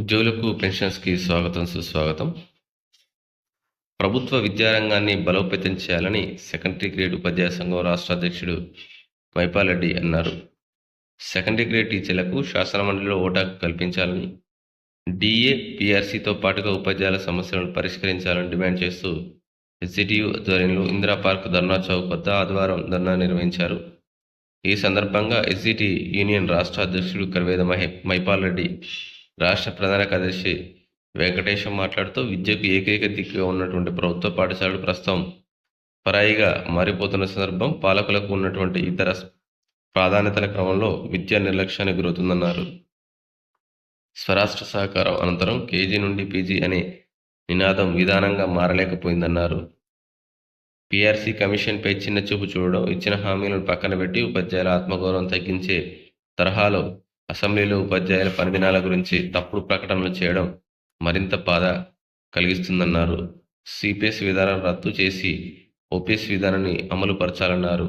ఉద్యోగులకు పెన్షన్స్కి స్వాగతం సుస్వాగతం. ప్రభుత్వ విద్యారంగాన్ని బలోపేతం చేయాలని సెకండరీ గ్రేడ్ ఉపాధ్యాయ సంఘం రాష్ట్ర అధ్యక్షుడు మైపాలరెడ్డి అన్నారు. సెకండరీ గ్రేడ్ టీచర్లకు శాసనమండలిలో ఓటా కల్పించాలని డిఏ పిఆర్సీతో పాటుగా ఉపాధ్యాయుల సమస్యలను పరిష్కరించాలని డిమాండ్ చేస్తూ ఎస్సిటియు ఆధ్వర్యంలో ఇందిరా పార్క్ ధర్నా చౌక్ వద్ద ఆదివారం ధర్నా నిర్వహించారు. ఈ సందర్భంగా ఎస్జిటి యూనియన్ రాష్ట్ర అధ్యక్షుడు కర్వేద మహే మైపాల్ రెడ్డి రాష్ట్ర ప్రధాన కార్యదర్శి వెంకటేశం మాట్లాడుతూ విద్యకు ఏకైక దిక్కుగా ఉన్నటువంటి ప్రభుత్వ పాఠశాలలు ప్రస్తుతం పరాయిగా మారిపోతున్న సందర్భం పాలకులకు ఉన్నటువంటి ఇతర ప్రాధాన్యతల క్రమంలో విద్యా నిర్లక్ష్యానికి గురవుతుందన్నారు. స్వరాష్ట్ర సహకారం అనంతరం కేజీ నుండి పీజీ అనే నినాదం విధానంగా మారలేకపోయిందన్నారు. పీఆర్సీ కమిషన్పై చిన్న చూపు చూడడం ఇచ్చిన హామీలను పక్కన పెట్టి ఉపాధ్యాయుల ఆత్మగౌరవం తగ్గించే తరహాలో అసెంబ్లీలో ఉపాధ్యాయుల పనిదినాల గురించి తప్పుడు ప్రకటనలు చేయడం మరింత బాధ కలిగిస్తుందన్నారు. సిపిఎస్ విధానం రద్దు చేసి ఓపీఎస్ విధానాన్ని అమలు పరచాలన్నారు